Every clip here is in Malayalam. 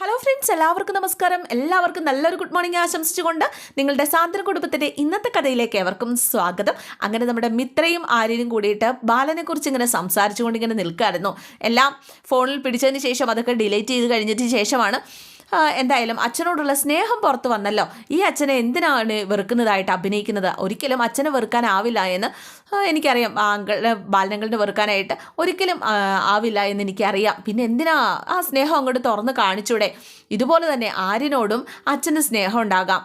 ഹലോ ഫ്രണ്ട്സ് എല്ലാവർക്കും നമസ്കാരം. എല്ലാവർക്കും നല്ലൊരു ഗുഡ് മോർണിംഗ് ആശംസിച്ചുകൊണ്ട് നിങ്ങളുടെ സാന്ദ്ര കുടുംബത്തിന്റെ ഇന്നത്തെ കഥയിലേക്ക് ഏവർക്കും സ്വാഗതം. അങ്ങനെ നമ്മുടെ മിത്രയും ആര്യനും കൂടിയിട്ട് ബാലനെക്കുറിച്ച് ഇങ്ങനെ സംസാരിച്ചുകൊണ്ട് ഇങ്ങനെ നിൽക്കായിരുന്നു. എല്ലാം ഫോണിൽ പിടിച്ചതിന് ശേഷം അതൊക്കെ ഡിലീറ്റ് ചെയ്ത് കഴിഞ്ഞതിന് ശേഷമാണ്. എന്തായാലും അച്ഛനോടുള്ള സ്നേഹം പുറത്തു വന്നല്ലോ. ഈ അച്ഛനെ എന്തിനാണ് വെറുക്കുന്നതായിട്ട് അഭിനയിക്കുന്നത്? ഒരിക്കലും അച്ഛനെ വെറുക്കാനാവില്ല എന്ന് എനിക്കറിയാം. ആങ്കൾ ബാലനങ്ങളുടെ വെറുക്കാനായിട്ട് ഒരിക്കലും ആവില്ല എന്ന് എനിക്കറിയാം. പിന്നെ എന്തിനാ ആ സ്നേഹം അങ്ങോട്ട് തുറന്ന് കാണിച്ചൂടെ? ഇതുപോലെ തന്നെ ആര്യനോടും അച്ഛന് സ്നേഹം ഉണ്ടാകാം.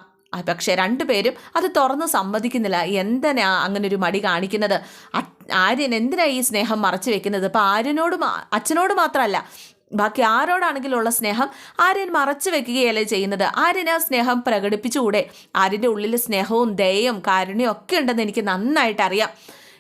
പക്ഷേ രണ്ടുപേരും അത് തുറന്ന് സമ്മതിക്കുന്നില്ല. എന്തിനാ അങ്ങനെ ഒരു മടി കാണിക്കുന്നത്? ആര്യൻ എന്തിനാ ഈ സ്നേഹം മറച്ചു വെക്കുന്നത്? ഇപ്പം ആര്യനോട് അച്ഛനോട് മാത്രമല്ല ബാക്കി ആരോടാണെങ്കിലും ഉള്ള സ്നേഹം ആര്യൻ മറച്ചു വെക്കുകയല്ലേ ചെയ്യുന്നത്? ആര്യൻ ആ സ്നേഹം പ്രകടിപ്പിച്ചുകൂടെ? ആര്യന്റെ ഉള്ളിൽ സ്നേഹവും ദയയും കാരുണ്യവും ഒക്കെ ഉണ്ടെന്ന് എനിക്ക് നന്നായിട്ട് അറിയാം.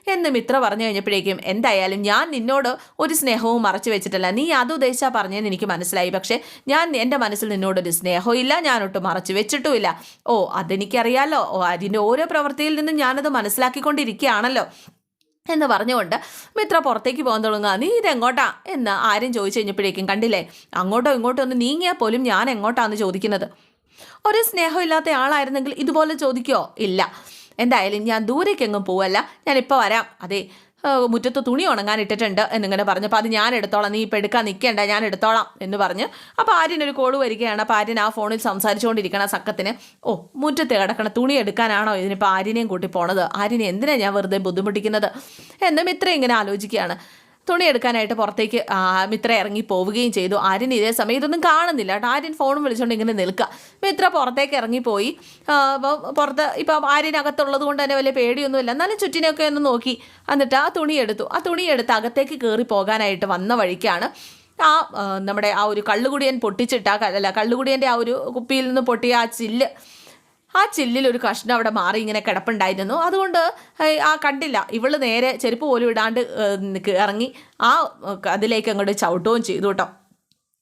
എന്ന് മിത്ര പറഞ്ഞു കഴിഞ്ഞപ്പോഴേക്കും എന്തായാലും ഞാൻ നിന്നോട് ഒരു സ്നേഹവും മറച്ചു വെച്ചിട്ടില്ല. നീ അത് ഉദ്ദേശിച്ചാ പറഞ്ഞതെന്ന് എനിക്ക് മനസ്സിലായി. പക്ഷേ ഞാൻ എന്റെ മനസ്സിൽ നിന്നോടൊരു സ്നേഹവും ഇല്ല. ഞാനൊട്ട് മറച്ചു വെച്ചിട്ടുമില്ല. ഓ അതെനിക്കറിയാലോ. ഓ അതിന്റെ ഓരോ പ്രവൃത്തിയിൽ നിന്നും ഞാനത് മനസ്സിലാക്കിക്കൊണ്ടിരിക്കുകയാണല്ലോ. എന്ന് പറഞ്ഞുകൊണ്ട് മിത്ര പുറത്തേക്ക് പോകാൻ തുടങ്ങുക. നീ ഇതെങ്ങോട്ടാ എന്ന് ആരും ചോദിച്ചു കഴിഞ്ഞപ്പോഴേക്കും കണ്ടില്ലേ? അങ്ങോട്ടോ ഇങ്ങോട്ടോ ഒന്ന് നീങ്ങിയാൽ പോലും ഞാൻ എങ്ങോട്ടാന്ന് ചോദിക്കുന്നത്? ഒരു സ്നേഹമില്ലാത്ത ആളായിരുന്നെങ്കിൽ ഇതുപോലെ ചോദിക്കോ? ഇല്ല. എന്തായാലും ഞാൻ ദൂരേക്കെങ്ങും പോവല്ല. ഞാനിപ്പോൾ വരാം. അതെ. മുറ്റത്ത് തുണി ഉണങ്ങാൻ ഇട്ടിട്ടുണ്ട് എന്നിങ്ങനെ പറഞ്ഞപ്പോൾ അത് ഞാൻ എടുത്തോളാം. നീ ഇപ്പം എടുക്കാൻ നിൽക്കേണ്ട. ഞാൻ എടുത്തോളാം. എന്ന് പറഞ്ഞ്. അപ്പോൾ ആര്യനൊരു കോൾ വരികയാണ്. അപ്പോൾ ആര്യൻ ആ ഫോണിൽ സംസാരിച്ചുകൊണ്ടിരിക്കണ സക്കത്തിന് ഓ മുറ്റത്ത് കിടക്കണ തുണി എടുക്കാനാണോ ഇതിനിപ്പോൾ ആര്യനെയും കൂട്ടി പോണത്? ആര്യനെ എന്തിനാണ് ഞാൻ വെറുതെ ബുദ്ധിമുട്ടിക്കുന്നത്? എന്നും ഇത്രയും ഇങ്ങനെ ആലോചിക്കുകയാണ്. തുണി എടുക്കാനായിട്ട് പുറത്തേക്ക് മിത്ര ഇറങ്ങി പോവുകയും ചെയ്തു. ആര്യൻ ഇതേ സമയം ഇതൊന്നും കാണുന്നില്ല കേട്ടോ. ആര്യൻ ഫോണും വിളിച്ചുകൊണ്ട് ഇങ്ങനെ നിൽക്കുക. മിത്ര പുറത്തേക്ക് ഇറങ്ങിപ്പോയി അപ്പോൾ പുറത്ത് ഇപ്പം ആര്യനകത്തുള്ളത് കൊണ്ട് തന്നെ വലിയ പേടിയൊന്നുമില്ല. എന്നാലും ചുറ്റിനെയൊക്കെ ഒന്ന് നോക്കി. എന്നിട്ട് ആ തുണി എടുത്തു. ആ തുണി എടുത്ത് അകത്തേക്ക് കയറി പോകാനായിട്ട് വന്ന വഴിക്കാണ് ആ നമ്മുടെ ആ ഒരു കള്ളുകുടിയൻ പൊട്ടിച്ചിട്ട് ആ അല്ല കള്ളുകുടിയന്റെ ആ ഒരു കുപ്പിയിൽ നിന്ന് പൊട്ടിയ ആ ചില്ല് ആ ചില്ലിൽ ഒരു കഷ്ണം അവിടെ മാറി ഇങ്ങനെ കിടപ്പുണ്ടായിരുന്നു. അതുകൊണ്ട് ആ കണ്ടില്ല. ഇവൾ നേരെ ചെരുപ്പ് പോലും ഇടാണ്ട് ഇറങ്ങി ആ അതിലേക്ക് അങ്ങോട്ട് ചവിട്ടുകയും ചെയ്തു കേട്ടോ.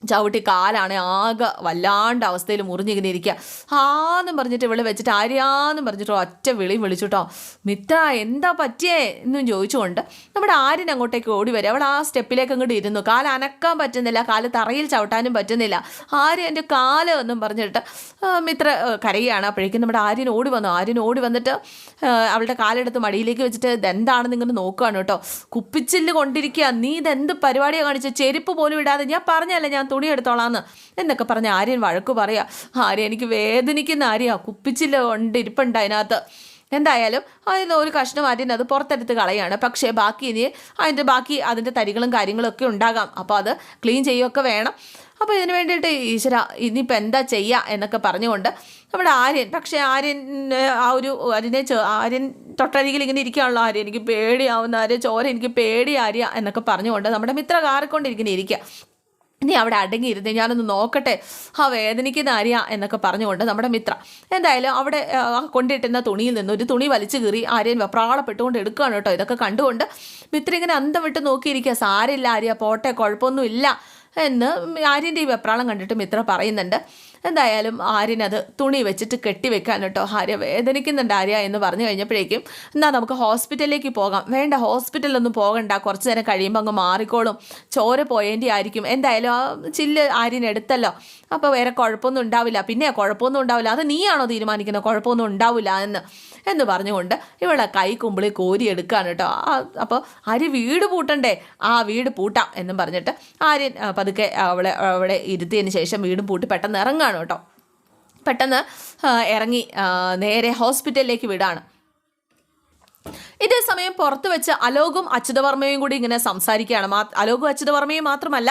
ചവിട്ടി കാലാണ് ആകെ വല്ലാണ്ട് അവസ്ഥയിൽ മുറിഞ്ഞിങ്ങനെ ഇരിക്കുക. ആന്നും പറഞ്ഞിട്ട് വിളി വെച്ചിട്ട് ആര്യാന്നും പറഞ്ഞിട്ടോ ഒറ്റ വിളിയും വിളിച്ചിട്ടോ. മിത്ര എന്താ പറ്റിയേ എന്നും ചോദിച്ചുകൊണ്ട് നമ്മുടെ ആര്യൻ അങ്ങോട്ടേക്ക് ഓടി വരും. അവൾ ആ സ്റ്റെപ്പിലേക്ക് അങ്ങോട്ട് ഇരുന്നു. കാൽ അനക്കാൻ പറ്റുന്നില്ല. കാൽ തറയിൽ ചവിട്ടാനും പറ്റുന്നില്ല. ആര്യ എന്റെ കാൽ എന്നും പറഞ്ഞിട്ട് മിത്ര കരയുകയാണ്. അപ്പോഴേക്കും നമ്മുടെ ആര്യൻ ഓടി വന്നു. ആര്യൻ ഓടി വന്നിട്ട് അവളുടെ കാലെടുത്ത് മടിയിലേക്ക് വെച്ചിട്ട് ഇതെന്താണെന്ന് ഇങ്ങനെ നോക്കുകയാണ് കേട്ടോ. കുപ്പിച്ചില്ല് കൊണ്ടിരിക്കുക. നീ ഇതെന്ത് പരിപാടിയാണ് കാണിച്ചത് ചെരുപ്പ് പോലും ഇടാതെ ഞാൻ പറഞ്ഞല്ലേ ഞാൻ തുണി എടുത്തോളാന്ന് എന്നൊക്കെ പറഞ്ഞ് ആര്യൻ വഴക്ക് പറയാ. ആര്യ എനിക്ക് വേദനിക്കുന്ന ആര്യ കുപ്പിച്ചില്ല കൊണ്ട് ഇരിപ്പുണ്ട് അതിനകത്ത്. എന്തായാലും അതിൽ ഒരു കഷ്ണം ആര്യൻ അത് പുറത്തെടുത്ത് കളയാണ്. പക്ഷേ ബാക്കി ഇനി അതിന്റെ ബാക്കി അതിന്റെ തരികളും കാര്യങ്ങളും ഒക്കെ ഉണ്ടാകാം. അപ്പോൾ അത് ക്ലീൻ ചെയ്യുകയൊക്കെ വേണം. അപ്പോൾ ഇതിന് വേണ്ടിയിട്ട് ഈശ്വര ഇനിയിപ്പോൾ എന്താ ചെയ്യുക എന്നൊക്കെ പറഞ്ഞുകൊണ്ട് നമ്മുടെ ആര്യൻ പക്ഷേ ആര്യൻ ആ ഒരു അതിനെ ആര്യൻ തൊട്ടരികിൽ ഇങ്ങനെ ഇരിക്കുകയാണല്ലോ ആര്യ എനിക്ക് പേടിയാവുന്ന ആര്യ ചോര എനിക്ക് പേടി ആര്യ എന്നൊക്കെ പറഞ്ഞുകൊണ്ട് നമ്മുടെ മിത്ര കാറിക്കൊണ്ടിരിക്കുന്ന ഇരിക്കുക. നീ അവിടെ അടങ്ങിയിരുന്നേ ഞാനൊന്ന് നോക്കട്ടെ. ആ വേദനിക്കുന്ന ആര്യ എന്നൊക്കെ പറഞ്ഞുകൊണ്ട് നമ്മുടെ മിത്ര എന്തായാലും അവിടെ കൊണ്ടിട്ടുന്ന തുണിയിൽ നിന്ന് ഒരു തുണി വലിച്ചു കീറി ആര്യൻ വെപ്രാളപ്പെട്ടുകൊണ്ട് എടുക്കുകയാണ് കേട്ടോ. ഇതൊക്കെ കണ്ടുകൊണ്ട് മിത്ര ഇങ്ങനെ അന്തം വിട്ട് നോക്കിയിരിക്കുക. സാരില്ല ആര്യ പോട്ടെ കുഴപ്പമൊന്നുമില്ല എന്ന് ആര്യന്റെ ഈ വെപ്രാളം കണ്ടിട്ട് മിത്ര പറയുന്നുണ്ട്. എന്തായാലും ആര്യനത് തുണി വെച്ചിട്ട് കെട്ടിവെക്കാൻ കേട്ടോ ആര്യ വേദനിക്കുന്നുണ്ട് ആര്യ എന്ന് പറഞ്ഞു കഴിഞ്ഞപ്പോഴേക്കും എന്നാൽ നമുക്ക് ഹോസ്പിറ്റലിലേക്ക് പോകാം. വേണ്ട ഹോസ്പിറ്റലൊന്നും പോകണ്ട. കുറച്ച് നേരം കഴിയുമ്പോൾ അങ്ങ് മാറിക്കോളും. ചോര പോയേണ്ടി ആയിരിക്കും എന്തായാലും ആ ചില്ല് ആര്യൻ എടുത്തല്ലോ. അപ്പോൾ വേറെ കുഴപ്പമൊന്നും ഉണ്ടാവില്ല. പിന്നെ കുഴപ്പമൊന്നും ഉണ്ടാവില്ല. അത് നീയാണോ തീരുമാനിക്കുന്നത്? കുഴപ്പമൊന്നും ഉണ്ടാവില്ല എന്ന്. എന്ന് പറഞ്ഞുകൊണ്ട് ഇവളെ കൈ കുമ്പിളി കോരി എടുക്കുകയാണ് കേട്ടോ. അപ്പോൾ ആര്യ വീട് പൂട്ടണ്ടേ? ആ വീട് പൂട്ടാം എന്നും പറഞ്ഞിട്ട് ആര്യൻ പതുക്കെ അവളെ അവിടെ ഇരുത്തിയതിന് ശേഷം വീടും പൂട്ടി പെട്ടെന്ന് ഇറങ്ങാണ് കേട്ടോ. പെട്ടെന്ന് ഇറങ്ങി നേരെ ഹോസ്പിറ്റലിലേക്ക് വിടാണ്. ഇതേ സമയം പുറത്തു വെച്ച് അലോകും അച്യുതവർമ്മയും കൂടി ഇങ്ങനെ സംസാരിക്കുകയാണ്. അലോകും അച്യുതവർമ്മയും മാത്രമല്ല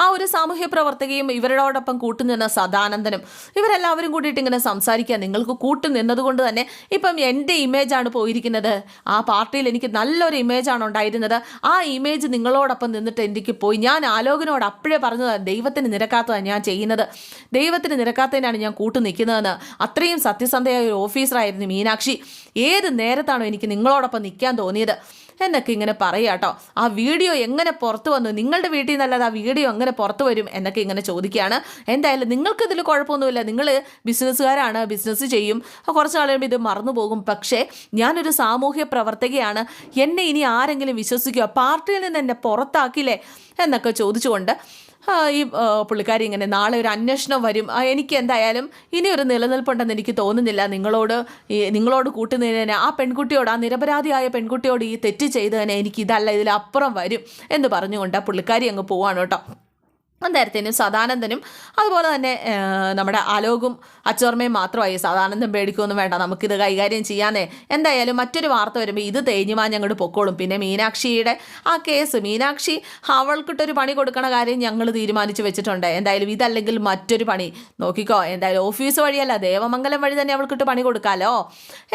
ആ ഒരു സാമൂഹ്യ പ്രവർത്തകയും ഇവരോടൊപ്പം കൂട്ടുനിന്ന സദാനന്ദനും ഇവരെല്ലാവരും കൂടിയിട്ട് ഇങ്ങനെ സംസാരിക്കുക. നിങ്ങൾക്ക് കൂട്ടുനിന്നത് കൊണ്ട് തന്നെ ഇപ്പം എന്റെ ഇമേജാണ് പോയിരിക്കുന്നത്. ആ പാർട്ടിയിൽ എനിക്ക് നല്ലൊരു ഇമേജാണ് ഉണ്ടായിരുന്നത്. ആ ഇമേജ് നിങ്ങളോടൊപ്പം നിന്നിട്ട് എനിക്ക് പോയി. ഞാൻ ആലോകനോട് അപ്പോഴേ പറഞ്ഞതാണ് ദൈവത്തിന് നിരക്കാത്തതാണ് ഞാൻ ചെയ്യുന്നത്. ദൈവത്തിന് നിരക്കാത്തതിനാണ് ഞാൻ കൂട്ടു നിൽക്കുന്നതെന്ന്. അത്രയും സത്യസന്ധയായ ഒരു ഓഫീസറായിരുന്നു മീനാക്ഷി. ഏത് നേരത്താണോ എനിക്ക് നിങ്ങളോടൊപ്പം നിൽക്കാൻ തോന്നിയത്. എന്നൊക്കെ ഇങ്ങനെ പറയാട്ടോ ആ വീഡിയോ എങ്ങനെ പുറത്തു വന്നു? നിങ്ങളുടെ വീട്ടിൽ നിന്നല്ലാതെ ആ വീഡിയോ എങ്ങനെ പുറത്തു വരും എന്നൊക്കെ ഇങ്ങനെ ചോദിക്കുകയാണ്. എന്തായാലും നിങ്ങൾക്ക് ഇതിൽ കുഴപ്പമൊന്നുമില്ല. നിങ്ങൾ ബിസിനസ്സുകാരാണ് ബിസിനസ് ചെയ്യും. കുറച്ച് നാൾ കഴിയുമ്പോൾ ഇത് മറന്നു പോകും. പക്ഷേ ഞാനൊരു സാമൂഹ്യ പ്രവർത്തകയാണ്. എന്നെ ഇനി ആരെങ്കിലും വിശ്വസിക്കുക? പാർട്ടിയിൽ നിന്ന് എന്നെ പുറത്താക്കില്ലേ? എന്നൊക്കെ ചോദിച്ചുകൊണ്ട് ഈ പുള്ളിക്കാരി ഇങ്ങനെ നാളെ ഒരു അന്വേഷണം വരും. എനിക്ക് എന്തായാലും ഇനി ഒരു നിലനിൽപ്പുണ്ടെന്ന് എനിക്ക് തോന്നുന്നില്ല. നിങ്ങളോട് നിങ്ങളോട് കൂട്ടുന്നതിന് ആ പെൺകുട്ടിയോട് ആ നിരപരാധിയായ പെൺകുട്ടിയോട് ഈ തെറ്റ് ചെയ്തതിന് എനിക്ക് ഇതല്ല ഇതിലപ്പുറം വരും എന്ന് പറഞ്ഞുകൊണ്ട് ആ പുള്ളിക്കാരി അങ്ങ് പോവാണ് കേട്ടോ. അന്നേരത്തേനും സദാനന്ദനും അതുപോലെ തന്നെ നമ്മുടെ അലോകും അച്ചോർമയും മാത്രമായി സദാനന്ദൻ പേടിക്കൊന്നും വേണ്ട നമുക്കിത് കൈകാര്യം ചെയ്യാനേ എന്തായാലും മറ്റൊരു വാർത്ത വരുമ്പോൾ ഇത് തേഞ്ഞുമാൻ ഞങ്ങൾ പൊക്കോളും. പിന്നെ മീനാക്ഷിയുടെ ആ കേസ് മീനാക്ഷി അവൾക്കിട്ടൊരു പണി കൊടുക്കണ കാര്യം ഞങ്ങൾ തീരുമാനിച്ചു വെച്ചിട്ടുണ്ട്. എന്തായാലും ഇതല്ലെങ്കിൽ മറ്റൊരു പണി. നോക്കിക്കോ എന്തായാലും ഓഫീസ് വഴിയല്ല ദേവമംഗലം വഴി തന്നെ അവൾക്കിട്ട് പണി കൊടുക്കാമല്ലോ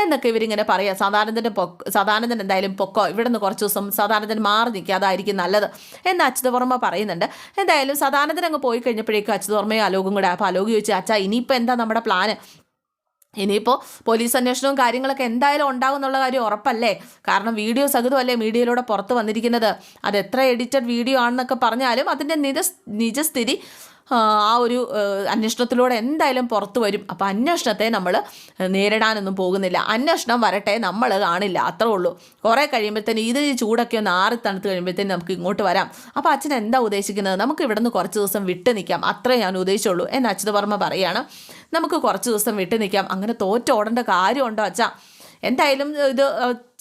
എന്നൊക്കെ ഇവരിങ്ങനെ പറയാം. സദാനന്ദന്റെ പൊക്ക് സദാനന്ദൻ എന്തായാലും പൊക്കോ. ഇവിടെ നിന്ന് കുറച്ച് ദിവസം സദാനന്ദൻ മാറി നിൽക്കുക അതായിരിക്കും നല്ലത്. എന്ന് അച്യുതവർമ്മ പറയുന്നുണ്ട്. എന്തായാലും സദാനന്ദൻ അങ്ങ് പോയി കഴിഞ്ഞപ്പോഴേക്കും അച്ഛതോർമ്മയും അലോകും കൂടെ അപ്പോൾ അലോക് ചോദിച്ചു അച്ഛാ ഇനിയിപ്പോൾ എന്താ നമ്മുടെ പ്ലാന് ഇനിയിപ്പോൾ പോലീസ് അന്വേഷണവും കാര്യങ്ങളൊക്കെ എന്തായാലും ഉണ്ടാകും എന്നുള്ള കാര്യം ഉറപ്പല്ലേ? കാരണം വീഡിയോ സഹിതമല്ലേ മീഡിയയിലൂടെ പുറത്ത് വന്നിരിക്കുന്നത്? അത് എത്ര എഡിറ്റഡ് വീഡിയോ ആണെന്നൊക്കെ പറഞ്ഞാലും അതിന്റെ നിജ നിജസ്ഥിതി ആ, ഒരു അന്വേഷണത്തിലൂടെ എന്തായാലും പുറത്തു വരും. അപ്പോൾ അന്വേഷണത്തെ നമ്മൾ നേരിടാനൊന്നും പോകുന്നില്ല. അന്വേഷണം വരട്ടെ നമ്മൾ കാണില്ല. അത്രേ ഉള്ളൂ. കുറേ കഴിയുമ്പോഴത്തേന് ഇത് ഈ ചൂടൊക്കെ ഒന്ന് ആറി തണുത്ത് കഴിയുമ്പോഴത്തേന് നമുക്ക് ഇങ്ങോട്ട് വരാം. അപ്പോൾ അച്ഛൻ എന്താ ഉദ്ദേശിക്കുന്നത്? നമുക്ക് ഇവിടെ നിന്ന് കുറച്ച് ദിവസം വിട്ട് നിൽക്കാം അത്രേ ഞാൻ ഉദ്ദേശിച്ചുള്ളൂ എന്ന് അച്യുതവർമ്മ പറയുകയാണ് നമുക്ക് കുറച്ച് ദിവസം വിട്ട് നിൽക്കാം അങ്ങനെ തോറ്റോടേണ്ട കാര്യമുണ്ടോ അച്ഛാ? എന്തായാലും ഇത്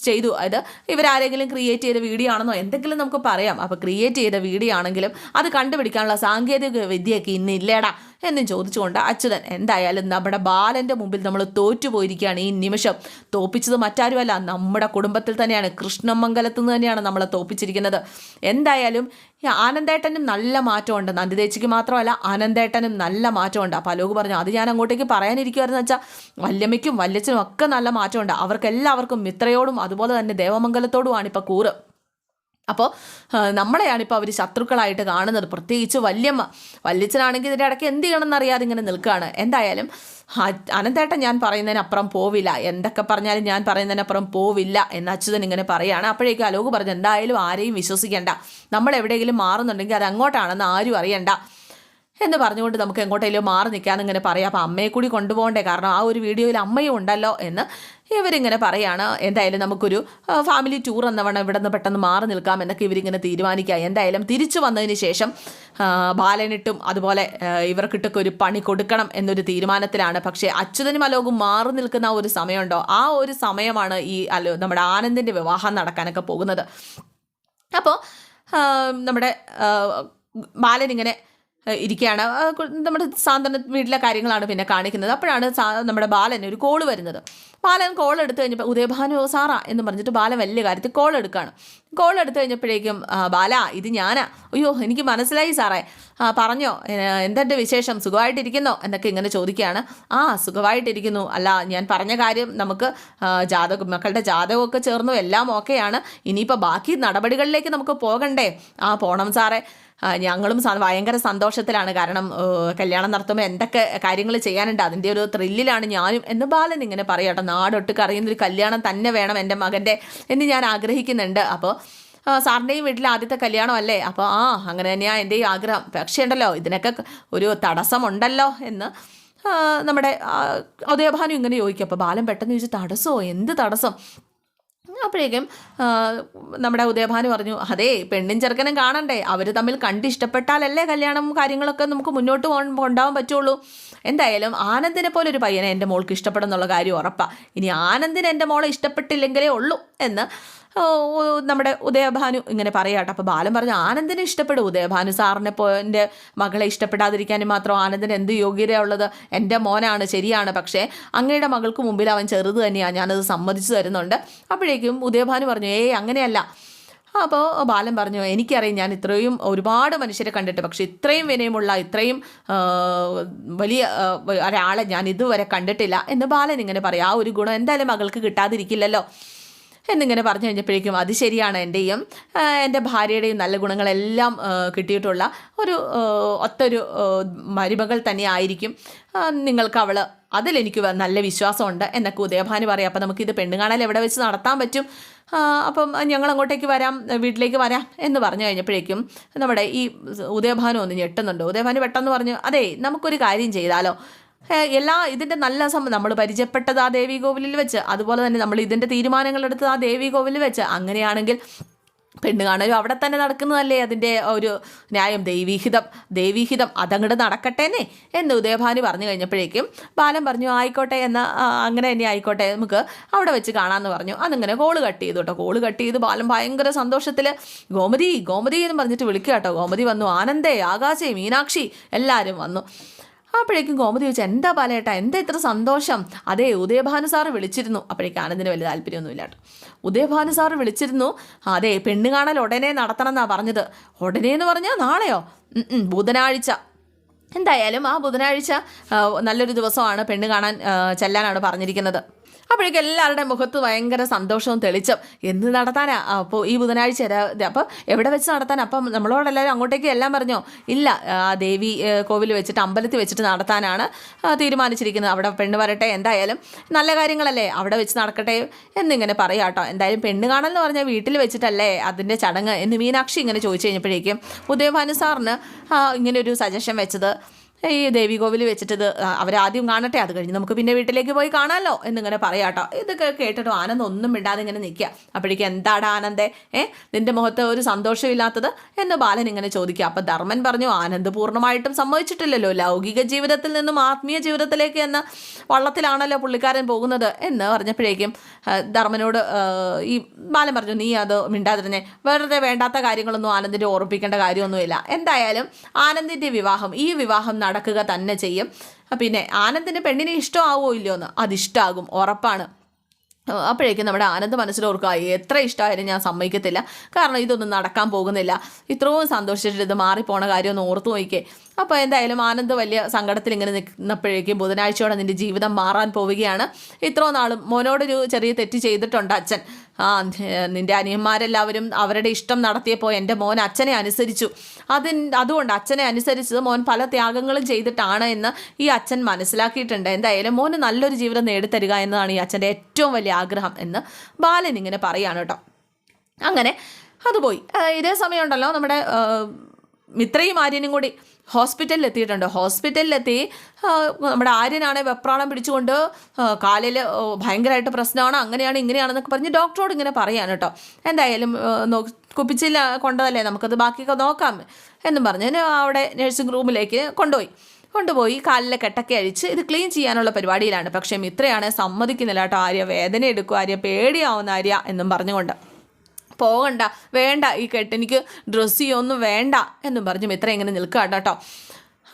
ചെയ്തു. അത് ഇവരാരെങ്കിലും ക്രിയേറ്റ് ചെയ്ത വീഡിയോ ആണെന്നോ എന്തെങ്കിലും നമുക്ക് പറയാം. അപ്പോൾ ക്രിയേറ്റ് ചെയ്ത വീഡിയോ ആണെങ്കിലും അത് കണ്ടുപിടിക്കാനുള്ള സാങ്കേതിക വിദ്യയൊക്കെ ഇന്ന് ഇല്ലേടാ. എന്നും ചോദിച്ചുകൊണ്ട് അച്യുതൻ എന്തായാലും നമ്മുടെ ബാലന്റെ മുമ്പിൽ നമ്മൾ തോറ്റുപോയിരിക്കുകയാണ് ഈ നിമിഷം. തോപ്പിച്ചത് മറ്റാരുമല്ല നമ്മുടെ കുടുംബത്തിൽ തന്നെയാണ്. കൃഷ്ണമംഗലത്ത് നിന്ന് തന്നെയാണ് നമ്മളെ തോപ്പിച്ചിരിക്കുന്നത്. എന്തായാലും ആനന്ദേട്ടനും നല്ല മാറ്റമുണ്ട്. നന്ദിതേച്ചിക്ക് മാത്രമല്ല ആനന്ദേട്ടനും നല്ല മാറ്റമുണ്ട്. അപ്പോൾ അലോക് പറഞ്ഞു അത് ഞാൻ അങ്ങോട്ടേക്ക് പറയാനിരിക്കുമായിരുന്നു വെച്ചാൽ വല്യമ്മയ്ക്കും വല്യച്ഛനും ഒക്കെ നല്ല മാറ്റമുണ്ട്. അവർക്ക് എല്ലാവർക്കും മിത്രയോടും അതുപോലെ തന്നെ ദേവമംഗലത്തോടുമാണ് ഇപ്പോൾ കൂറ്. അപ്പോൾ നമ്മളെയാണ് ഇപ്പോൾ അവർ ശത്രുക്കളായിട്ട് കാണുന്നത്. പ്രത്യേകിച്ച് വല്യമ്മ. വല്യച്ഛനാണെങ്കിൽ ഇതിന്റെ ഇടയ്ക്ക് എന്ത് ചെയ്യണമെന്ന് അറിയാതെ ഇങ്ങനെ നിൽക്കുകയാണ്. എന്തായാലും അനന്തേട്ടൻ ഞാൻ പറയുന്നതിനപ്പുറം പോവില്ല. എന്തൊക്കെ പറഞ്ഞാലും ഞാൻ പറയുന്നതിനപ്പുറം പോവില്ല എന്ന് അച്യുതൻ ഇങ്ങനെ പറയുകയാണ്. അപ്പോഴേക്കും അലോക് പറഞ്ഞു എന്തായാലും ആരെയും വിശ്വസിക്കേണ്ട. നമ്മൾ എവിടെയെങ്കിലും മാറുന്നുണ്ടെങ്കിൽ അത് അങ്ങോട്ടാണെന്ന് ആരും അറിയണ്ട. എന്ന് പറഞ്ഞുകൊണ്ട് നമുക്ക് എങ്ങോട്ടെങ്കിലും മാറി നിൽക്കാമെന്ന് ഇങ്ങനെ പറയാം. അപ്പോൾ അമ്മയെ കൂടി കൊണ്ടുപോകണ്ടേ. കാരണം ആ ഒരു വീഡിയോയിൽ അമ്മയും ഉണ്ടല്ലോ എന്ന് ഇവരിങ്ങനെ പറയാണ് എന്തായാലും നമുക്കൊരു ഫാമിലി ടൂർ എന്നവണ്ണം ഇവിടെ നിന്ന് പെട്ടെന്ന് മാറി നിൽക്കാം എന്നൊക്കെ ഇവരിങ്ങനെ തീരുമാനിക്കുക. എന്തായാലും തിരിച്ചു വന്നതിന് ശേഷം ബാലനിട്ടും അതുപോലെ ഇവർക്കിട്ടൊക്കെ ഒരു പണി കൊടുക്കണം എന്നൊരു തീരുമാനത്തിലാണ്. പക്ഷേ അച്യുതനും അലോകും മാറി നിൽക്കുന്ന ഒരു സമയമുണ്ടോ? ആ ഒരു സമയമാണ് ഈ അലോ നമ്മുടെ ആനന്ദിന്റെ വിവാഹം നടക്കാനൊക്കെ പോകുന്നത്. അപ്പോൾ നമ്മുടെ ബാലൻ ഇങ്ങനെ ഇരിക്കുകയാണ്. നമ്മുടെ സാന്ത്വന വീട്ടിലെ കാര്യങ്ങളാണ് പിന്നെ കാണിക്കുന്നത്. അപ്പോഴാണ് നമ്മുടെ ബാലന് ഒരു കോൾ വരുന്നത്. ബാലൻ കോൾ എടുത്തു കഴിഞ്ഞപ്പോൾ ഉദയഭാനു സാറാ എന്ന് പറഞ്ഞിട്ട് ബാലൻ വലിയ കാര്യത്തിൽ കോൾ എടുക്കുകയാണ് കോൾ എടുത്തു കഴിഞ്ഞപ്പോഴേക്കും ബാല ഇത് ഞാനാ. അയ്യോ എനിക്ക് മനസ്സിലായി സാറേ. പറഞ്ഞോ. എന്തെന്റെ വിശേഷം? സുഖമായിട്ടിരിക്കുന്നോ? എന്നൊക്കെ ഇങ്ങനെ ചോദിക്കുകയാണ്. ആ സുഖമായിട്ടിരിക്കുന്നു. അല്ല ഞാൻ പറഞ്ഞ കാര്യം നമുക്ക് ജാതകം മക്കളുടെ ജാതകമൊക്കെ ചേർന്നു എല്ലാം ഓക്കെയാണ്. ഇനിയിപ്പോൾ ബാക്കി നടപടികളിലേക്ക് നമുക്ക് പോകണ്ടേ? ആ പോണം സാറേ. ഞങ്ങളും ഭയങ്കര സന്തോഷത്തിലാണ്. കാരണം കല്യാണം നടത്തുമ്പോൾ എന്തൊക്കെ കാര്യങ്ങൾ ചെയ്യാനുണ്ട്. അതിന്റെ ഒരു ത്രില്ലിലാണ് ഞാനും എന്ന് ബാലൻ ഇങ്ങനെ പറയട്ടെ നാടൊട്ട് കറിയുന്നൊരു കല്യാണം തന്നെ വേണം എന്റെ മകന്റെ എന്ന് ഞാൻ ആഗ്രഹിക്കുന്നുണ്ട്. അപ്പോൾ സാറിന്റെയും വീട്ടിലെ ആദ്യത്തെ കല്യാണം അല്ലേ? അപ്പോൾ ആ അങ്ങനെ തന്നെയാണ് എന്റെയും ആഗ്രഹം. പക്ഷേ ഉണ്ടല്ലോ ഇതിനൊക്കെ ഒരു തടസ്സമുണ്ടല്ലോ എന്ന് നമ്മുടെ ഉദയഭാനു ഇങ്ങനെ ചോദിക്കും. അപ്പോൾ ബാലൻ പെട്ടെന്ന് ചോദിച്ചു തടസ്സമോ എന്ത് തടസ്സം? അപ്പോഴേക്കും നമ്മുടെ ഉദയഭാനു പറഞ്ഞു അതെ പെണ്ണും ചെറുക്കനും കാണണ്ടേ. അവർ തമ്മിൽ കണ്ട് ഇഷ്ടപ്പെട്ടാലല്ലേ കല്യാണം കാര്യങ്ങളൊക്കെ നമുക്ക് മുന്നോട്ട് കൊണ്ടുപോകാൻ പറ്റുള്ളൂ. എന്തായാലും ആനന്ദിനെ പോലെ ഒരു പയ്യനെ എന്റെ മോൾക്ക് ഇഷ്ടപ്പെടുന്നുള്ള കാര്യം ഉറപ്പാണ് ഇനി ആനന്ദിന് എന്റെ മോളെ ഇഷ്ടപ്പെട്ടില്ലെങ്കിലേ ഉള്ളൂ എന്ന് നമ്മുടെ ഉദയഭാനു ഇങ്ങനെ പറയാട്ടോ. അപ്പോൾ ബാലൻ പറഞ്ഞു ആനന്ദിനെ ഇഷ്ടപ്പെടും ഉദയഭാനു സാറിനെ പോ എന്റെ മകളെ ഇഷ്ടപ്പെടാതിരിക്കാനും മാത്രം ആനന്ദിന് എന്ത് യോഗ്യതയുള്ളത്? എന്റെ മോനാണ് ശരിയാണ്. പക്ഷേ അങ്ങയുടെ മകൾക്ക് മുമ്പിൽ അവൻ ചെറുത് തന്നെയാണ് ഞാനത് സമ്മതിച്ചു തരുന്നുണ്ട്. അപ്പോഴേക്കും ഉദയഭാനു പറഞ്ഞു ഏയ് അങ്ങനെയല്ല. അപ്പോൾ ബാലൻ പറഞ്ഞു എനിക്കറിയാം ഞാൻ ഇത്രയും ഒരുപാട് മനുഷ്യരെ കണ്ടിട്ട് പക്ഷേ ഇത്രയും വിനയമുള്ള ഇത്രയും വലിയ ഒരാളെ ഞാൻ ഇതുവരെ കണ്ടിട്ടില്ല. എന്ന് ബാലൻ ഇങ്ങനെ പറയും ആ ഒരു ഗുണം എന്തായാലും മകൾക്ക് കിട്ടാതിരിക്കില്ലല്ലോ. എന്നിങ്ങനെ പറഞ്ഞു കഴിഞ്ഞപ്പോഴേക്കും അത് ശരിയാണ് എന്റെയും എന്റെ ഭാര്യയുടെയും നല്ല ഗുണങ്ങളെല്ലാം കിട്ടിയിട്ടുള്ള ഒരു ഒത്തൊരു മരുമകൾ തന്നെ ആയിരിക്കും. നിങ്ങൾക്ക് അവൾ അതിലെനിക്ക് നല്ല വിശ്വാസമുണ്ട് എന്നൊക്കെ ഉദയഭാനു പറയാം. അപ്പം നമുക്കിത് പെണ്ണുകാണൽ എവിടെ വെച്ച് നടത്താൻ പറ്റും? അപ്പം ഞങ്ങൾ അങ്ങോട്ടേക്ക് വരാം വീട്ടിലേക്ക് വരാം എന്ന് പറഞ്ഞു കഴിഞ്ഞപ്പോഴേക്കും നമ്മുടെ ഈ ഉദയഭാനു ഒന്ന് ഞെട്ടുന്നുണ്ട്. ഉദയഭാനു പെട്ടെന്ന് പറഞ്ഞു അതെ നമുക്കൊരു കാര്യം ചെയ്താലോ? എല്ലാ ഇതിന്റെ നല്ല സമയം നമ്മൾ പരിചയപ്പെട്ടത് ആ ദേവി കോവിലിൽ വെച്ച്. അതുപോലെ തന്നെ നമ്മൾ ഇതിന്റെ തീരുമാനങ്ങൾ എടുത്തത് ആ ദേവി കോവിലിൽ വെച്ച്. അങ്ങനെയാണെങ്കിൽ പെണ്ണ് കാണലും അവിടെ തന്നെ നടക്കുന്നതല്ലേ അതിന്റെ ഒരു ന്യായം? ദൈവീഹിതം ദൈവീഹിതം അതങ്ങോട്ട് നടക്കട്ടേനെ എന്ന് ഉദയഭാനി പറഞ്ഞു കഴിഞ്ഞപ്പോഴേക്കും ബാലൻ പറഞ്ഞു ആയിക്കോട്ടെ എന്ന അങ്ങനെ തന്നെ ആയിക്കോട്ടെ നമുക്ക് അവിടെ വെച്ച് കാണാമെന്ന് പറഞ്ഞു. അതിങ്ങനെ കോൾ കട്ട് ചെയ്തു കേട്ടോ. കോൾ കട്ട് ചെയ്ത് ബാലൻ ഭയങ്കര സന്തോഷത്തിൽ ഗോമതി ഗോമതി എന്ന് പറഞ്ഞിട്ട് വിളിക്കുക കേട്ടോ. ഗോമതി വന്നു. ആനന്ദേ ആകാശേ മീനാക്ഷി എല്ലാവരും വന്നു. അപ്പോഴേക്കും ഗോമതി ചോദിച്ചു എന്താ ബാലേട്ടാ എന്താ ഇത്ര സന്തോഷം? അതെ ഉദയഭാനു സാറ് വിളിച്ചിരുന്നു. അപ്പോഴേക്കും ആനന്ദിന് വലിയ താല്പര്യമൊന്നുമില്ല ഉദയഭാനു സാറ് വിളിച്ചിരുന്നു. അതെ പെണ്ണ് കാണൽ ഉടനെ നടത്തണം എന്നാണ് പറഞ്ഞത്. ഉടനെ എന്ന് പറഞ്ഞാൽ നാളെയോ? ബുധനാഴ്ച. എന്തായാലും ആ ബുധനാഴ്ച നല്ലൊരു ദിവസമാണ് പെണ്ണ് കാണാൻ ചെല്ലാനാണ് പറഞ്ഞിരിക്കുന്നത്. അപ്പോഴേക്കും എല്ലാവരുടെ മുഖത്ത് ഭയങ്കര സന്തോഷവും തെളിച്ചം. എന്ത് നടത്താനാ? അപ്പോൾ ഈ ബുധനാഴ്ച അപ്പോൾ എവിടെ വെച്ച് നടത്താൻ അപ്പം നമ്മളോടെല്ലാവരും അങ്ങോട്ടേക്ക് എല്ലാം പറഞ്ഞോ? ഇല്ല. ആ ദേവി കോവിൽ വെച്ചിട്ട് അമ്പലത്തിൽ വെച്ചിട്ട് നടത്താനാണ് തീരുമാനിച്ചിരിക്കുന്നത്. അവിടെ പെണ്ണ് വരട്ടെ എന്തായാലും നല്ല കാര്യങ്ങളല്ലേ. അവിടെ വെച്ച് നടക്കട്ടെ എന്നിങ്ങനെ പറയാം കേട്ടോ എന്തായാലും പെണ്ണ് കാണാമെന്ന് പറഞ്ഞാൽ വീട്ടിൽ വെച്ചിട്ടല്ലേ അതിന്റെ ചടങ്ങ്? എന്ന് മീനാക്ഷി ഇങ്ങനെ ചോദിച്ചു കഴിഞ്ഞപ്പോഴേക്കും ഉദയഭാനു സാറിന് ഇങ്ങനെ ഒരു സജഷൻ വെച്ചത്. ഈ ദേവികോവിൽ വെച്ചിട്ടത് അവരാദ്യം കാണട്ടെ അത് കഴിഞ്ഞ് നമുക്ക് പിന്നെ വീട്ടിലേക്ക് പോയി കാണാമല്ലോ എന്നിങ്ങനെ പറയാട്ടോ. ഇതൊക്കെ കേട്ടിട്ടോ ആനന്ദ് ഒന്നും മിണ്ടാതെ ഇങ്ങനെ നിൽക്കുക. അപ്പോഴേക്കും എന്താണ് ആനന്ദേ? ഏ നിന്റെ മുഖത്ത് ഒരു സന്തോഷമില്ലാത്തത് എന്ന് ബാലൻ ഇങ്ങനെ ചോദിക്കുക. അപ്പം ധർമ്മൻ പറഞ്ഞു ആനന്ദ് പൂർണമായിട്ടും സമ്മതിച്ചിട്ടില്ലല്ലോ. ലൗകിക ജീവിതത്തിൽ നിന്നും ആത്മീയ ജീവിതത്തിലേക്ക് എന്ന വള്ളത്തിലാണല്ലോ പുള്ളിക്കാരൻ പോകുന്നത് എന്ന് പറഞ്ഞപ്പോഴേക്കും ധർമ്മനോട് ഈ ബാലൻ പറഞ്ഞു നീ അത് മിണ്ടാതിരുന്നെ. വെറുതെ വേണ്ടാത്ത കാര്യങ്ങളൊന്നും ആനന്ദിന്റെ ഓർപ്പിക്കേണ്ട കാര്യമൊന്നുമില്ല. എന്തായാലും ആനന്ദിന്റെ വിവാഹം ഈ വിവാഹം നടക്കുക തന്നെ ചെയ്യും. പിന്നെ ആനന്ദിന് പെണ്ണിനെ ഇഷ്ടമാവോ ഇല്ലയോ എന്ന് അതിഷ്ടമാകും ഉറപ്പാണ് അപ്പോഴേക്കും നമ്മുടെ ആനന്ദ് മനസ്സിലോർക്കുക എത്ര ഇഷ്ടമായാലും ഞാൻ സമ്മതിക്കത്തില്ല. കാരണം ഇതൊന്നും നടക്കാൻ പോകുന്നില്ല. ഇത്രയും സന്തോഷിച്ചിട്ട് ഇത് മാറിപ്പോണ കാര്യമൊന്നും ഓർത്തു നോക്കിക്കേ. അപ്പോൾ എന്തായാലും ആനന്ദ് വലിയ സങ്കടത്തിൽ ഇങ്ങനെ നിൽക്കുന്നപ്പോഴേക്കും ബുധനാഴ്ചയോടെ നിന്റെ ജീവിതം മാറാൻ പോവുകയാണ്. ഇത്രോ നാളും മോനോടൊരു ചെറിയ തെറ്റ് ചെയ്തിട്ടുണ്ട് അച്ഛൻ. ആ നിന്റെ അനിയന്മാരെല്ലാവരും അവരുടെ ഇഷ്ടം നടത്തിയപ്പോൾ എന്റെ മോൻ അച്ഛനെ അനുസരിച്ചു. അതിൻ അതുകൊണ്ട് അച്ഛനെ അനുസരിച്ചത് മോൻ പല ത്യാഗങ്ങളും ചെയ്തിട്ടാണ് എന്ന് ഈ അച്ഛൻ മനസ്സിലാക്കിയിട്ടുണ്ട്. എന്തായാലും മോന് നല്ലൊരു ജീവിതം നേടിത്തരിക എന്നതാണ് ഈ അച്ഛന്റെ ഏറ്റവും വലിയ ആഗ്രഹം എന്ന് ബാലൻ ഇങ്ങനെ പറയാണ് കേട്ടോ. അങ്ങനെ അത് പോയി. ഇതേ സമയമുണ്ടല്ലോ നമ്മുടെ മിത്രയും ആര്യനും കൂടി ഹോസ്പിറ്റലിൽ എത്തിയിട്ടുണ്ട് ഹോസ്പിറ്റലിലെത്തി നമ്മുടെ ആര്യനാണ് വെപ്രാളം പിടിച്ചുകൊണ്ട് കാലിൽ ഭയങ്കരമായിട്ട് പ്രശ്നമാണ് അങ്ങനെയാണ് ഇങ്ങനെയാണെന്നൊക്കെ പറഞ്ഞ് ഡോക്ടറോട് ഇങ്ങനെ പറയാൻ കേട്ടോ. എന്തായാലും കുപ്പിച്ചില്ല കൊണ്ടതല്ലേ നമുക്കത് ബാക്കിയൊക്കെ നോക്കാം എന്നും പറഞ്ഞ് അവിടെ നഴ്സിംഗ് റൂമിലേക്ക് കൊണ്ടുപോയി. കൊണ്ടുപോയി കാലിലെ കെട്ടൊക്കെ അഴിച്ച് ഇത് ക്ലീൻ ചെയ്യാനുള്ള പരിപാടിയിലാണ്. പക്ഷേ മിത്രയാണ് സമ്മതിക്കുന്നില്ല കേട്ടോ. ആര്യ വേദന എടുക്കും ആര്യ പേടിയാവുന്ന ആര്യ എന്നും പറഞ്ഞുകൊണ്ട്. പോകണ്ട വേണ്ട ഈ കെട്ട് എനിക്ക് ഡ്രസ്സ് ചെയ്യൊന്നും വേണ്ട എന്നും പറഞ്ഞു മിത്ര ഇങ്ങനെ നിൽക്കുക കേട്ടോ.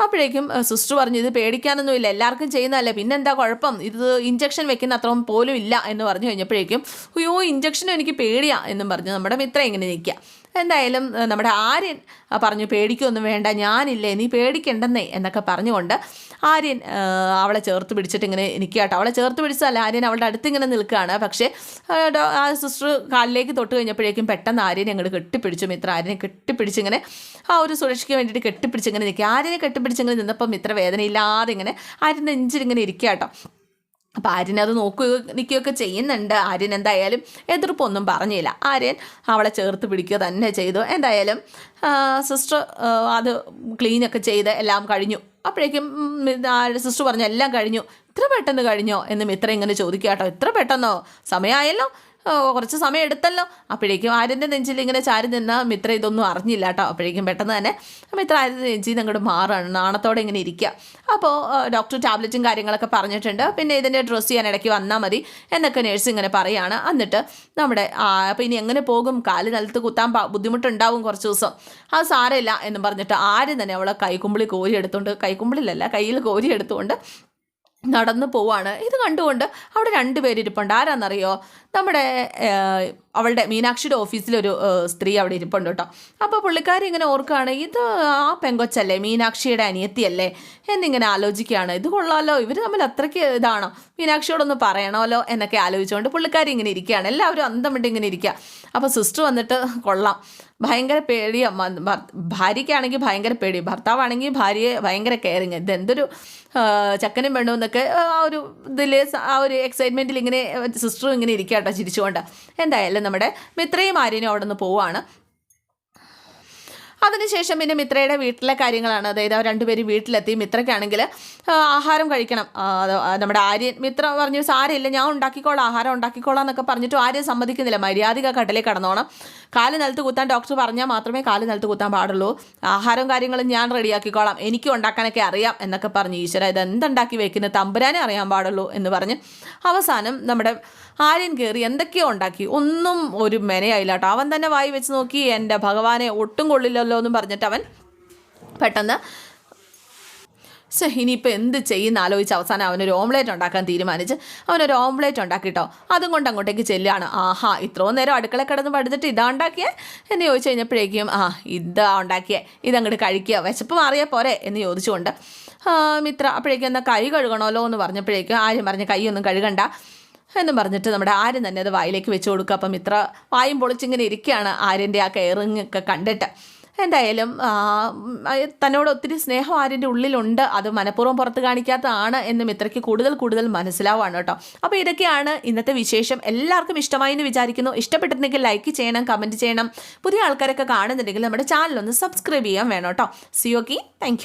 അപ്പോഴേക്കും സിസ്റ്റർ പറഞ്ഞു ഇത് പേടിക്കാനൊന്നുമില്ല എല്ലാവർക്കും ചെയ്യുന്നതല്ലേ പിന്നെന്താ കുഴപ്പം? ഇത് ഇഞ്ചക്ഷൻ വെക്കുന്ന അത്രയും പോലും ഇല്ല എന്ന് പറഞ്ഞു കഴിഞ്ഞപ്പോഴേക്കും അയ്യോ ഇഞ്ചക്ഷനും എനിക്ക് പേടിയാ എന്നും പറഞ്ഞു നമ്മുടെ മിത്ര ഇങ്ങനെ നിൽക്കുക. എന്തായാലും നമ്മുടെ ആര്യൻ പറഞ്ഞു പേടിക്കൊന്നും വേണ്ട ഞാനില്ലേ നീ പേടിക്കണ്ടെന്നേ എന്നൊക്കെ പറഞ്ഞുകൊണ്ട് ആര്യൻ അവളെ ചേർത്ത് പിടിച്ചിട്ട് ഇങ്ങനെ നിൽക്കാട്ടോ അവളെ ചേർത്ത് പിടിച്ചതല്ല ആര്യൻ അവളുടെ അടുത്ത് ഇങ്ങനെ നിൽക്കുകയാണ്. പക്ഷേ ആ സിസ്റ്റർ കാലിലേക്ക് തൊട്ട് കഴിഞ്ഞപ്പോഴേക്കും പെട്ടെന്ന് ആര്യനെ അങ്ങോട്ട് കെട്ടിപ്പിടിച്ചു. മിത്ര ആര്യനെ കെട്ടിപ്പിടിച്ചിങ്ങനെ ആ ഒരു സുരക്ഷയ്ക്ക് വേണ്ടിയിട്ട് കെട്ടിപ്പിടിച്ചിങ്ങനെ നിൽക്കുക. ആര്യനെ കെട്ടിപ്പിടിച്ചിങ്ങനെ നിന്നപ്പം മിത്ര വേദനയില്ലാതെ ഇങ്ങനെ ആര്യൻ നെഞ്ചിലിങ്ങനെ ഇരിക്കുക കേട്ടോ അപ്പോൾ ആര്യൻ അത് നോക്കുകയോ നിൽക്കുകയൊക്കെ ചെയ്യുന്നുണ്ട്. ആര്യൻ എന്തായാലും എതിർപ്പൊന്നും പറഞ്ഞില്ല. ആര്യൻ അവളെ ചേർത്ത് പിടിക്കുക തന്നെ ചെയ്തു. എന്തായാലും സിസ്റ്റർ അത് ക്ലീനൊക്കെ ചെയ്ത് എല്ലാം കഴിഞ്ഞു. അപ്പോഴേക്കും സിസ്റ്റർ പറഞ്ഞു എല്ലാം കഴിഞ്ഞു. ഇത്ര പെട്ടെന്ന് കഴിഞ്ഞോ? എന്ന് മിത്ര ഇങ്ങനെ ചോദിക്കുക കേട്ടോ. ഇത്ര പെട്ടെന്നോ? സമയമായല്ലോ. കുറച്ച് സമയം എടുത്തല്ലോ. അപ്പോഴേക്കും ആര്യന്റെ നെഞ്ചിൽ ഇങ്ങനെ ചാരി നിന്ന മിത്ര ഇതൊന്നും അറിഞ്ഞില്ല കേട്ടോ. അപ്പോഴേക്കും പെട്ടെന്ന് തന്നെ മിത്ര ആര്യന്റെ നെഞ്ചിൽ നിന്ന് അങ്ങോട്ട് മാറാണ് നാണത്തോടെ ഇങ്ങനെ ഇരിക്കുക. അപ്പോൾ ഡോക്ടർ ടാബ്ലറ്റും കാര്യങ്ങളൊക്കെ പറഞ്ഞിട്ടുണ്ട്. പിന്നെ ഇതിന്റെ ഡ്രസ്സ് ചെയ്യാൻ ഇടയ്ക്ക് വന്നാൽ മതി എന്നൊക്കെ നേഴ്സ് ഇങ്ങനെ പറയുകയാണ് എന്നിട്ട് നമ്മുടെ അപ്പോൾ ഇനി എങ്ങനെ പോകും? കാൽ നിലത്ത് കുത്താൻ ബുദ്ധിമുട്ടുണ്ടാവും കുറച്ച് ദിവസം. അത് സാരമില്ല എന്ന് പറഞ്ഞിട്ട് ആരും തന്നെ അവളെ കൈക്കുമ്പിളി കോരി എടുത്തുകൊണ്ട് കൈക്കുമ്പിളിലല്ല കയ്യിൽ കോരി എടുത്തുകൊണ്ട് നടന്നു പോവാണ്. ഇത് കണ്ടുകൊണ്ട് അവിടെ രണ്ട് പേരിരിപ്പുണ്ട്. ആരാന്നറിയോ? നമ്മുടെ അവളുടെ മീനാക്ഷിയുടെ ഓഫീസിലൊരു സ്ത്രീ അവിടെ ഇരിപ്പുണ്ട് കേട്ടോ. അപ്പോൾ പുള്ളിക്കാരി ഇങ്ങനെ ഓർക്കുകയാണ് ഇത് ആ പെങ്കൊച്ചല്ലേ? മീനാക്ഷിയുടെ അനിയത്തിയല്ലേ? എന്നിങ്ങനെ ആലോചിക്കുകയാണ്. ഇത് കൊള്ളാമല്ലോ ഇവർ തമ്മിൽ അത്രയ്ക്ക് ഇതാണോ? മീനാക്ഷിയോടൊന്ന് പറയണമല്ലോ എന്നൊക്കെ ആലോചിച്ചുകൊണ്ട് പുള്ളിക്കാരി ഇങ്ങനെ ഇരിക്കുകയാണ്. എല്ലാവരും അന്തം വിട്ട് ഇങ്ങനെ ഇരിക്കുക. അപ്പോൾ സിസ്റ്റർ വന്നിട്ട് കൊള്ളാം. ഭയങ്കര പേടിയ. ഭാര്യയ്ക്കാണെങ്കിൽ ഭയങ്കര പേടി. ഭർത്താവാണെങ്കിൽ ഭാര്യയെ ഭയങ്കര കെയറിങ് ഇതെന്തൊരു ചക്കനും പെണ്ണും എന്നൊക്കെ ആ ഒരു ഇതിൽ ആ ഒരു എക്സൈറ്റ്മെന്റിൽ ഇങ്ങനെ സിസ്റ്ററും ഇങ്ങനെ ഇരിക്കുക കേട്ടോ ചിരിച്ചുകൊണ്ട്. എന്തായാലും നമ്മുടെ മിത്രയും ആര്യനും അവിടെ നിന്ന് പോവാണ്. അതിനുശേഷം പിന്നെ മിത്രയുടെ വീട്ടിലെ കാര്യങ്ങളാണ്. അതായത് അവർ രണ്ടുപേരും വീട്ടിലെത്തി. മിത്രയ്ക്കാണെങ്കിൽ ആഹാരം കഴിക്കണം. നമ്മുടെ ആര്യൻ മിത്ര പറഞ്ഞു സാരമില്ല ഞാൻ ഉണ്ടാക്കിക്കോളാം. ആഹാരം ഉണ്ടാക്കിക്കോളാം എന്നൊക്കെ പറഞ്ഞിട്ട് ആര്യം സമ്മതിക്കുന്നില്ല. മര്യാദക കടലിൽ കടന്നോണം. കാൽ നിലത്ത് കുത്താൻ ഡോക്ടർ പറഞ്ഞാൽ മാത്രമേ കാൽ നിലത്ത് കുത്താൻ പാടുള്ളൂ. ആഹാരവും കാര്യങ്ങളും ഞാൻ റെഡിയാക്കിക്കോളാം. എനിക്കും ഉണ്ടാക്കാനൊക്കെ അറിയാം എന്നൊക്കെ പറഞ്ഞ് ഈശ്വര ഇത് എന്തുണ്ടാക്കി വെക്കുന്നത്? തമ്പുരാനെ അറിയാൻ പാടുള്ളൂ എന്ന് പറഞ്ഞ് അവസാനം നമ്മുടെ ആര്യൻ കയറി എന്തൊക്കെയോ ഉണ്ടാക്കി. ഒന്നും ഒരു മെനയായില്ല കേട്ടോ. അവൻ തന്നെ വായി വെച്ച് നോക്കി എന്റെ ഭഗവാനെ ഒട്ടും കൊള്ളില്ലല്ലോ എന്നും പറഞ്ഞിട്ട് അവൻ പെട്ടെന്ന് ശ്ശെ, ഇനിയിപ്പോൾ എന്ത് ചെയ്യുന്ന ആലോചിച്ച് അവസാനം അവനൊരു ഓംലേറ്റ് ഉണ്ടാക്കാൻ തീരുമാനിച്ച് അവനൊരു ഓംലേറ്റ് ഉണ്ടാക്കിട്ടോ. അതും കൊണ്ട് അങ്ങോട്ടേക്ക് ചെല്ലുകയാണ്. ആഹാ ഇത്രയും നേരം അടുക്കള കിടന്ന് പഠിച്ചിട്ട് ഇതാ ഉണ്ടാക്കിയേ? എന്ന് ചോദിച്ചു കഴിഞ്ഞപ്പോഴേക്കും ആ ഇതാ ഉണ്ടാക്കിയേ. ഇതങ്ങോട്ട് കഴിക്കുക. വിശപ്പ് മാറിയാൽ പോരെ എന്ന് ചോദിച്ചുകൊണ്ട് മിത്ര അപ്പോഴേക്കും എന്നാൽ കൈ കഴുകണമല്ലോ എന്ന് പറഞ്ഞപ്പോഴേക്കും ആരും പറഞ്ഞ് കൈയൊന്നും കഴുകണ്ട എന്നും പറഞ്ഞിട്ട് നമ്മുടെ ആര്യൻ തന്നെ അത് വായിലേക്ക് വെച്ച് കൊടുക്കുക. അപ്പം ഇത്ര വായും പൊളിച്ചിങ്ങനെ ഇരിക്കുകയാണ് ആര്യന്റെ ആ കെയറിങ് ഒക്കെ കണ്ടിട്ട്. എന്തായാലും തന്നോട് ഒത്തിരി സ്നേഹം ആര്യന്റെ ഉള്ളിലുണ്ട്. അത് മനഃപൂർവം പുറത്ത് കാണിക്കാത്തതാണ് എന്ന് മിത്രയ്ക്ക് കൂടുതൽ കൂടുതൽ മനസ്സിലാവാണ് കേട്ടോ. അപ്പോൾ ഇതൊക്കെയാണ് ഇന്നത്തെ വിശേഷം. എല്ലാവർക്കും ഇഷ്ടമായി എന്ന് വിചാരിക്കുന്നു. ഇഷ്ടപ്പെട്ടിട്ടുണ്ടെങ്കിൽ ലൈക്ക് ചെയ്യണം കമന്റ് ചെയ്യണം. പുതിയ ആൾക്കാരൊക്കെ കാണുന്നുണ്ടെങ്കിൽ നമ്മുടെ ചാനലൊന്ന് സബ്സ്ക്രൈബ് ചെയ്യാൻ വേണം കേട്ടോ. സിയോക്കി താങ്ക്